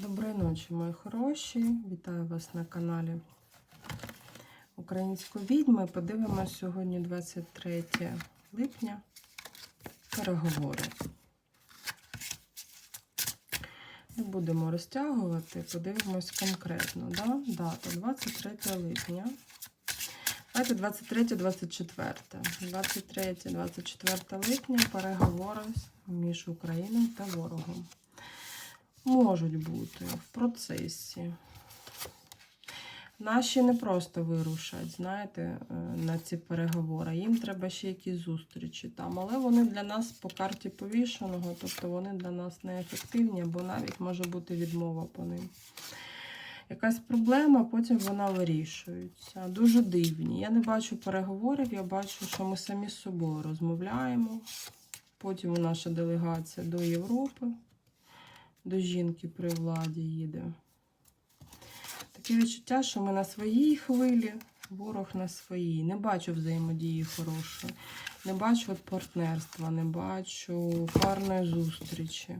Доброї ночі, мої хороші. Вітаю вас на каналі Української відьми. Подивимося сьогодні 23 липня. Переговори. Не будемо розтягувати, подивимось конкретно. Да? Дата 23 липня. Давайте 23-24. 23-24 липня переговори між Україною та ворогом можуть бути в процесі. Наші не просто вирушать, знаєте, е, на ці переговори. Їм треба ще якісь зустрічі там. Але вони для нас по карті повішеного, тобто вони для нас неефективні, бо навіть може бути відмова по ним. Якась проблема, потім вона вирішується. Дуже дивні. Я не бачу переговорів, я бачу, що ми самі з собою розмовляємо. Потім наша делегація до Європи до жінки при владі їде. Таке відчуття, що ми на своїй хвилі, ворог на своїй. Не бачу взаємодії хорошої. Не бачу от партнерства, не бачу парної зустрічі.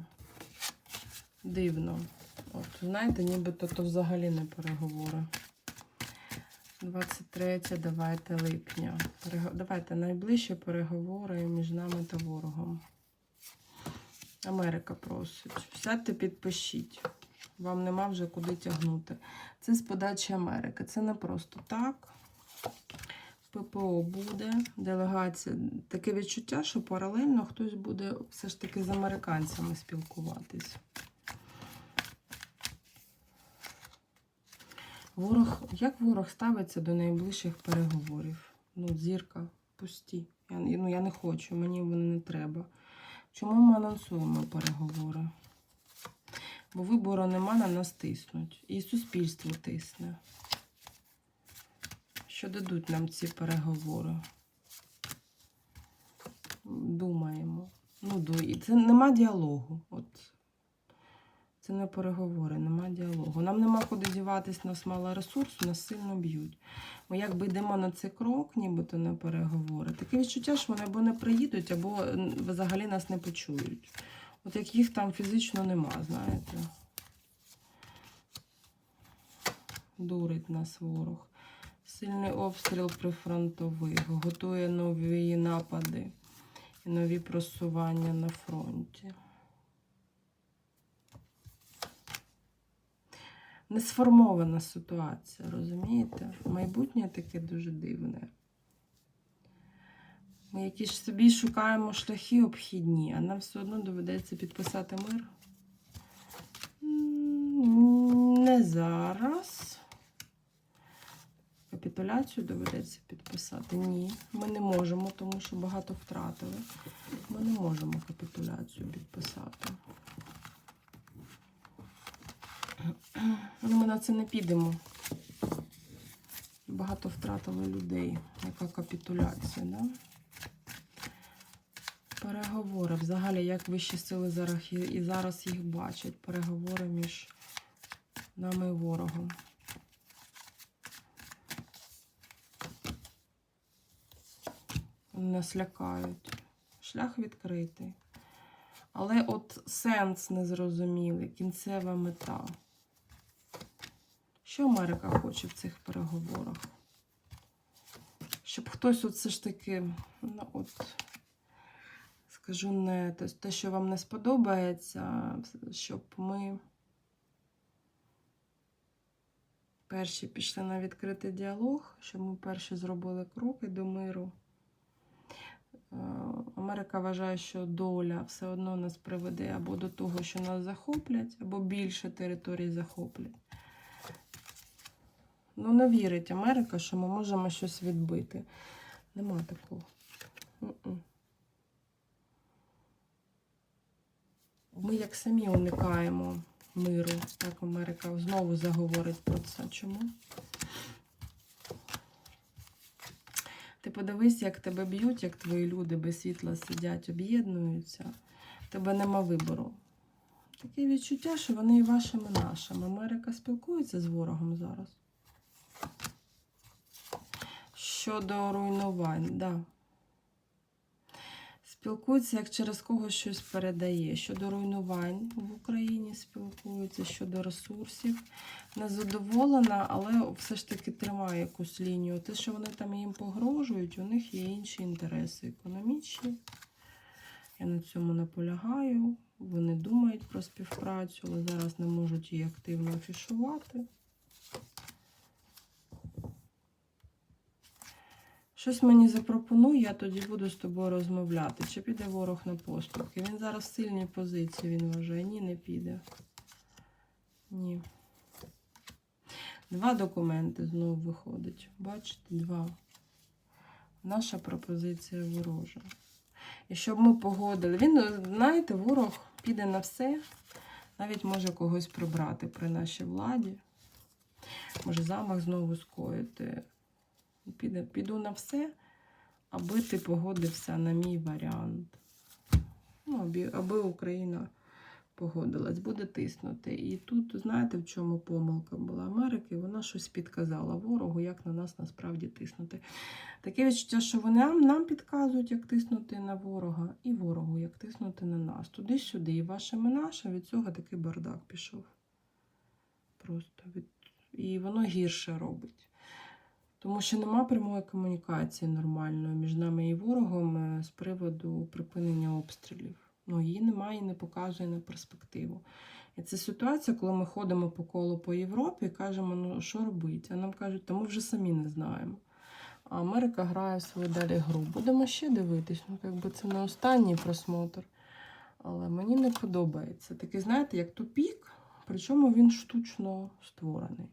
Дивно. От, знаєте, нібито то взагалі не переговори. 23 давайте липня. Давайте найближчі переговори між нами та ворогом. Америка просить. Сядьте, підпишіть. Вам нема вже куди тягнути. Це з подачі Америки. Це не просто так. ППО буде, делегація. Таке відчуття, що паралельно хтось буде все ж таки з американцями спілкуватись. Ворог, як ворог ставиться до найближчих переговорів? Ну, зірка, пусті. Я, ну, я не хочу, мені вони не треба. Чому ми анонсуємо переговори? Бо вибору нема, на нас тиснуть. І суспільство тисне. Що дадуть нам ці переговори? Думаємо. Ну, це нема діалогу. От. Це не переговори, нема діалогу. Нам нема куди діватись, нас мало ресурсу, нас сильно б'ють. Ми якби йдемо на цей крок, нібито на переговори. Таке відчуття, що вони або не приїдуть, або взагалі нас не почують. От як їх там фізично нема, знаєте. Дурить нас ворог. Сильний обстріл прифронтових, готує нові напади і нові просування на фронті. Не сформована ситуація, розумієте? Майбутнє таке дуже дивне. Ми якісь собі шукаємо шляхи обхідні, а нам все одно доведеться підписати мир. Не зараз. Капітуляцію доведеться підписати. Ні, ми не можемо, тому що багато втратили. Ми не можемо капітуляцію підписати. Ну, ми на це не підемо. Багато втратили людей. Яка капітуляція, да? Переговори. Взагалі, як вищі сили зараз і- зараз їх бачать. Переговори між нами і ворогом. Нас лякають. Шлях відкритий. Але от сенс незрозумілий, кінцева мета. Що Америка хоче в цих переговорах? Щоб хтось от все ж таки, ну от, скажу не те, що вам не сподобається, щоб ми перші пішли на відкритий діалог, щоб ми перші зробили кроки до миру. Е, Америка вважає, що доля все одно нас приведе або до того, що нас захоплять, або більше територій захоплять. Ну, не вірить Америка, що ми можемо щось відбити. Нема такого. Ми як самі уникаємо миру, так Америка знову заговорить про це. Чому? Ти подивись, як тебе б'ють, як твої люди без світла сидять, об'єднуються. Тебе нема вибору. Таке відчуття, що вони і вашими, і нашими. Америка спілкується з ворогом зараз. Щодо руйнувань, да. Спілкується, як через когось щось передає. Щодо руйнувань в Україні спілкується, щодо ресурсів. Незадоволена, але все ж таки тримає якусь лінію. Те, що вони там їм погрожують, у них є інші інтереси економічні. Я на цьому наполягаю. Вони думають про співпрацю, але зараз не можуть її активно афішувати. Щось мені запропонуй, я тоді буду з тобою розмовляти. Чи піде ворог на поступки? Він зараз в сильній позиції, він вважає. Ні, не піде. Ні. Два документи знову виходить. Бачите, два. Наша пропозиція ворожа. І щоб ми погодили. Він, знаєте, ворог піде на все, навіть може когось прибрати при нашій владі. Може замах знову скоїти. Піду на все, аби ти погодився на мій варіант. Ну, аби, аби Україна погодилась, буде тиснути. І тут, знаєте, в чому помилка була Америки? Вона щось підказала ворогу, як на нас насправді тиснути. Таке відчуття, що вони нам, нам підказують, як тиснути на ворога, і ворогу, як тиснути на нас. Туди-сюди, і вашим, і нашим, від цього такий бардак пішов. Просто від... І воно гірше робить. Тому що нема прямої комунікації нормальної між нами і ворогом е, з приводу припинення обстрілів. Ну, її немає і не показує на перспективу. І це ситуація, коли ми ходимо по колу по Європі і кажемо, ну що робити? А нам кажуть, та ми вже самі не знаємо. А Америка грає свою далі гру. Будемо ще дивитись. Ну, якби це не останній просмотр. Але мені не подобається. Такий, знаєте, як тупік, причому він штучно створений.